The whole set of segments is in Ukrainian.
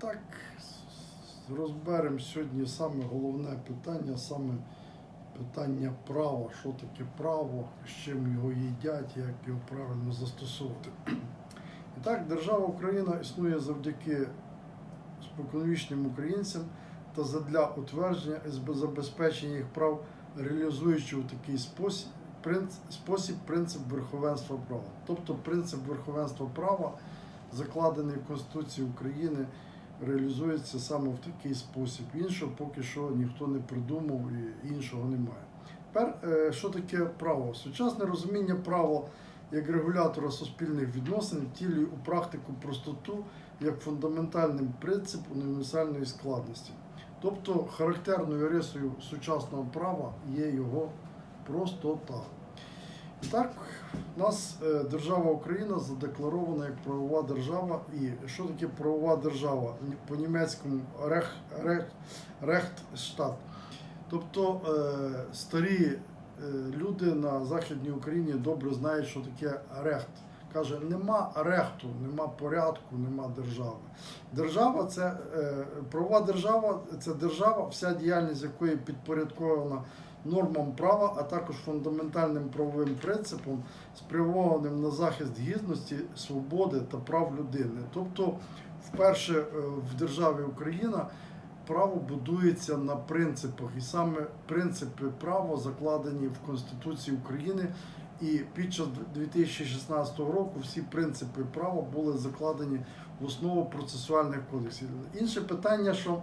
так розберемо сьогодні саме головне питання, саме питання права. Що таке право, з чим його їдять, як його правильно застосовувати. І так, держава Україна існує завдяки споконвічним українцям та задля утвердження і забезпечення їх прав, реалізуючи у такий спосіб, спосіб принцип верховенства права. Тобто принцип верховенства права, закладений в Конституції України, реалізується саме в такий спосіб. Іншого поки що ніхто не придумав і іншого немає. Тепер, е, що таке право? Сучасне розуміння права як регулятора суспільних відносин втілює у практику простоту як фундаментальним принцип універсальної складності. Тобто характерною рисою сучасного права є його простота. Так, нас е, держава Україна задекларована як правова держава. І що таке правова держава? По німецькому рех, рех, рехтштат. Тобто е, старі е, люди на Західній Україні добре знають, що таке рехт. Каже, нема рехту, нема порядку, нема держави. Держава це е, правова держава, це держава, вся діяльність якої підпорядкована нормам права, а також фундаментальним правовим принципом, спрямованим на захист гідності, свободи та прав людини. Тобто, вперше е, в державі Україна право будується на принципах, і саме принципи права закладені в Конституції України. І під час 2016 року всі принципи права були закладені в основу процесуальних кодексів. Інше питання, що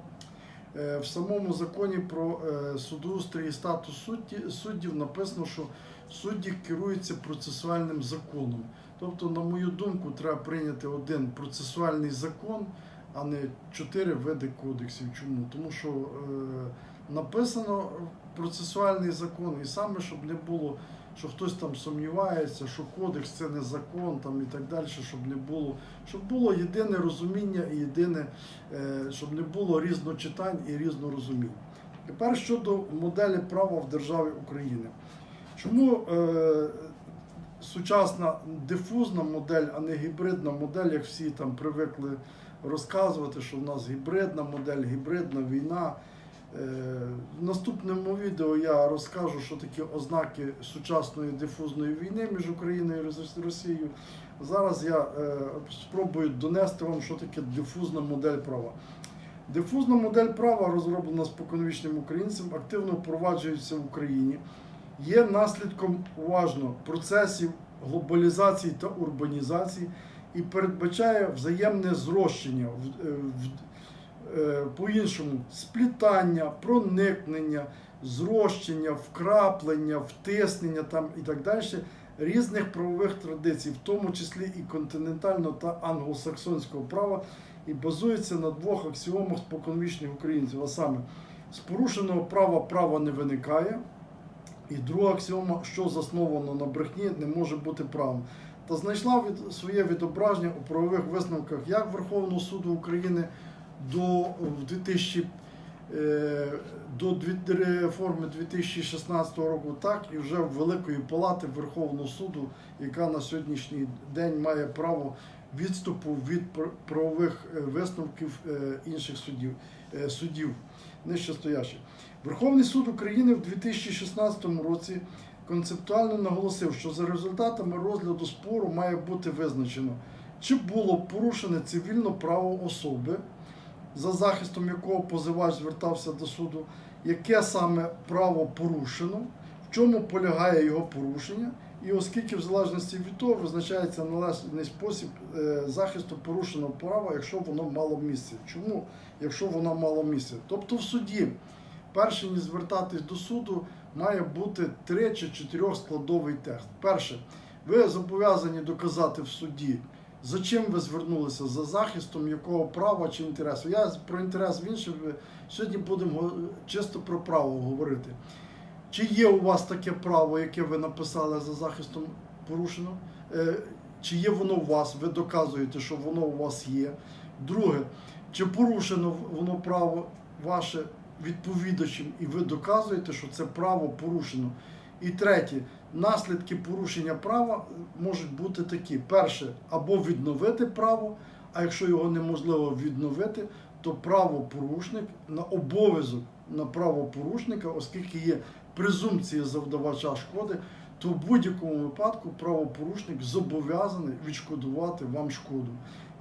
в самому законі про е, судоустрій і статус суддів написано, що судді керуються процесуальним законом. Тобто, на мою думку, треба прийняти один процесуальний закон, а не чотири види кодексів. Чому? Тому що е, написано процесуальний закон, і саме щоб не було що хтось там сумнівається, що кодекс це не закон там і так далі, щоб не було, щоб було єдине розуміння і єдине, е, щоб не було різночитань і різнорозумінь. Тепер щодо моделі права в державі України. Чому е, сучасна дифузна модель, а не гібридна модель, як всі там привикли розказувати, що в нас гібридна модель, гібридна війна. Е, В наступному відео я розкажу, що такі ознаки сучасної дифузної війни між Україною і Росією. Зараз я е, спробую донести вам, що таке дифузна модель права. Дифузна модель права, розроблена споконвічним українцем, активно впроваджується в Україні. Є наслідком уважно процесів глобалізації та урбанізації і передбачає взаємне зрощення е, по-іншому сплітання, проникнення, зрощення, вкраплення, втиснення там і так далі різних правових традицій, в тому числі і континентального та англосаксонського права, і базується на двох аксіомах споконвічних українців, а саме з порушеного права право не виникає. І друга аксіома, що засновано на брехні, не може бути правом. Та знайшла від своє відображення у правових висновках як Верховного суду України до в 2000, е, до реформи 2016 року, так і вже Великої Палати Верховного суду, яка на сьогоднішній день має право відступу від правових е, висновків е, інших судів, судів нижчестоящих. Верховний суд України в 2016 році концептуально наголосив, що за результатами розгляду спору має бути визначено, чи було порушене цивільне право особи, за захистом якого позивач звертався до суду, яке саме право порушено, в чому полягає його порушення, і оскільки в залежності від того визначається належний спосіб е, захисту порушеного права, якщо воно мало місце. Чому, якщо воно мало місце? Тобто в суді, перше ніж звертатись до суду, має бути три чи чотирьох складовий текст. Перше, ви зобов'язані доказати в суді, за чим ви звернулися, за захистом якого права чи інтересу. Я про інтерес в іншому сьогодні будемо чисто про право говорити. Чи є у вас таке право, яке ви написали за захистом порушено? Е, Чи є воно у вас? Ви доказуєте, що воно у вас є. Друге, чи порушено воно право ваше відповідачем, і ви доказуєте, що це право порушено. І третє, наслідки порушення права можуть бути такі: перше, або відновити право, А якщо його неможливо відновити, то правопорушник на обов'язок на правопорушника, оскільки є презумпція завдавача шкоди, то в будь-якому випадку правопорушник зобов'язаний відшкодувати вам шкоду.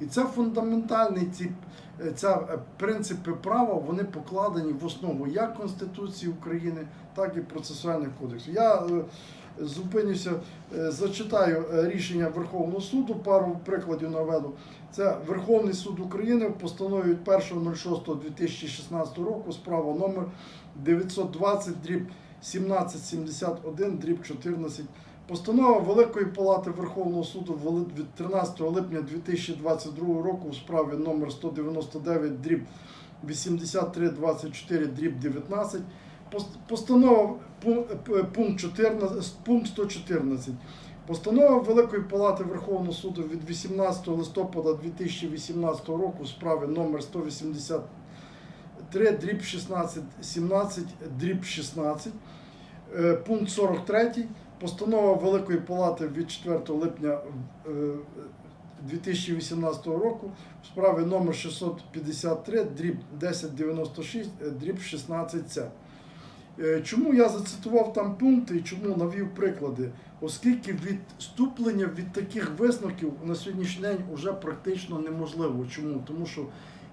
І це фундаментальний ці, е, ця е, принципи права, вони покладені в основу як Конституції України, так і процесуальних кодексів. Я е, зупинюся, е, зачитаю е, рішення Верховного суду, пару прикладів наведу. Це Верховний суд України в постанові від 1.06.2016 року, справа номер 920 дріб 1771 дріб 14. Постанова Великої Палати Верховного суду від 13 липня 2022 року у справі номер 199 дріб 8324 дріб 19. Пост- Постанова пункт 14, пункт 114. Постанова Великої Палати Верховного суду від 18 листопада 2018 року у справі номер 183 дріб 16 17 дріб 16. Е, Пункт 43. Постанова Великої Палати від 4 липня е, 2018 року в справі номер 653 дріб 1096 е, дріб 16 С. Е, Чому я зацитував там пункти і чому навів приклади? Оскільки відступлення від таких висновків на сьогоднішній день вже практично неможливо. Чому? Тому що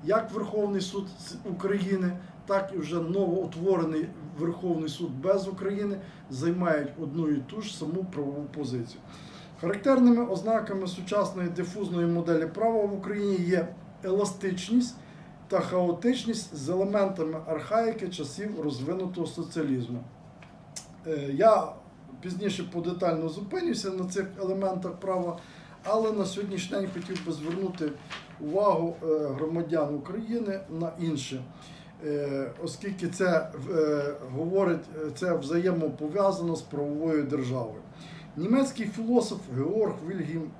як Верховний суд України, так і вже новоутворений Верховний суд без України займають одну і ту ж саму правову позицію. Характерними ознаками сучасної дифузної моделі права в Україні є еластичність та хаотичність з елементами архаїки часів розвинутого соціалізму. Е, Я пізніше подетально зупинюся на цих елементах права, але на сьогоднішній день хотів би звернути увагу е, громадян України на інше. Е, Оскільки це говорить, це взаємопов'язано з правовою державою. Німецький філософ Георг Вільгім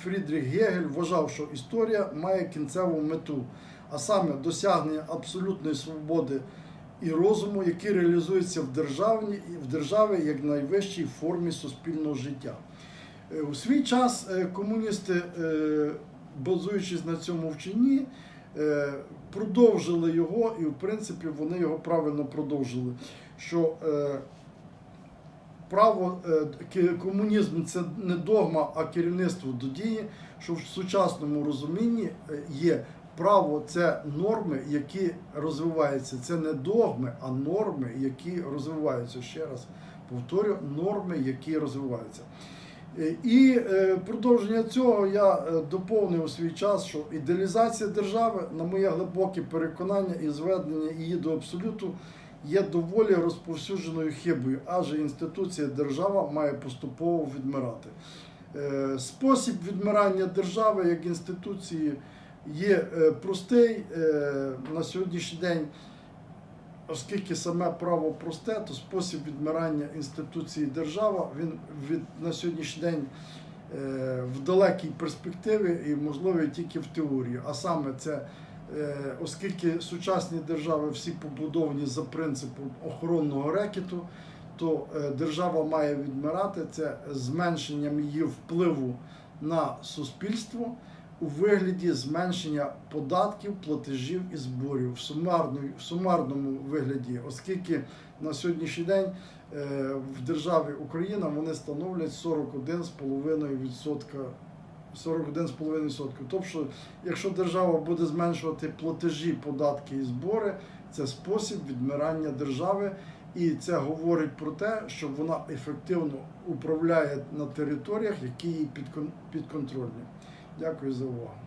Фрідріх Гегель вважав, що історія має кінцеву мету, а саме досягнення абсолютної свободи і розуму, які реалізуються в державі, в державі як найвищій формі суспільного життя. Е, У свій час е, комуністи, е, базуючись на цьому вченні, продовжили його, і в принципі вони його правильно продовжили. Що право е, ки- комунізм це не догма, а керівництво до дії, що в сучасному розумінні е, є право це норми, які розвиваються. Це не догми, а норми, які розвиваються. Ще раз повторю, норми, які розвиваються. Е, І продовження цього я доповнив у свій час, що ідеалізація держави, на моє глибоке переконання і зведення її до абсолюту, є доволі розповсюдженою хибою, адже інституція держава має поступово відмирати. Е, Спосіб відмирання держави як інституції є е, простий е, на сьогоднішній день. Оскільки саме право просте, то спосіб відмирання інституції держава він від на сьогоднішній день в далекій перспективі і можливий тільки в теорії. А саме це, оскільки сучасні держави всі побудовані за принципом охоронного рекету, то е, держава має відмирати це зменшенням її впливу на суспільство у вигляді зменшення податків, платежів і зборів в сумарному, в сумарному вигляді, оскільки на сьогоднішній день е, в державі Україна вони становлять 41,5%. 41,5%. Тобто, якщо держава буде зменшувати платежі, податки і збори, це спосіб відмирання держави, і це говорить про те, що вона ефективно управляє на територіях, які їй підкон- підконтрольні. Дякую за увагу.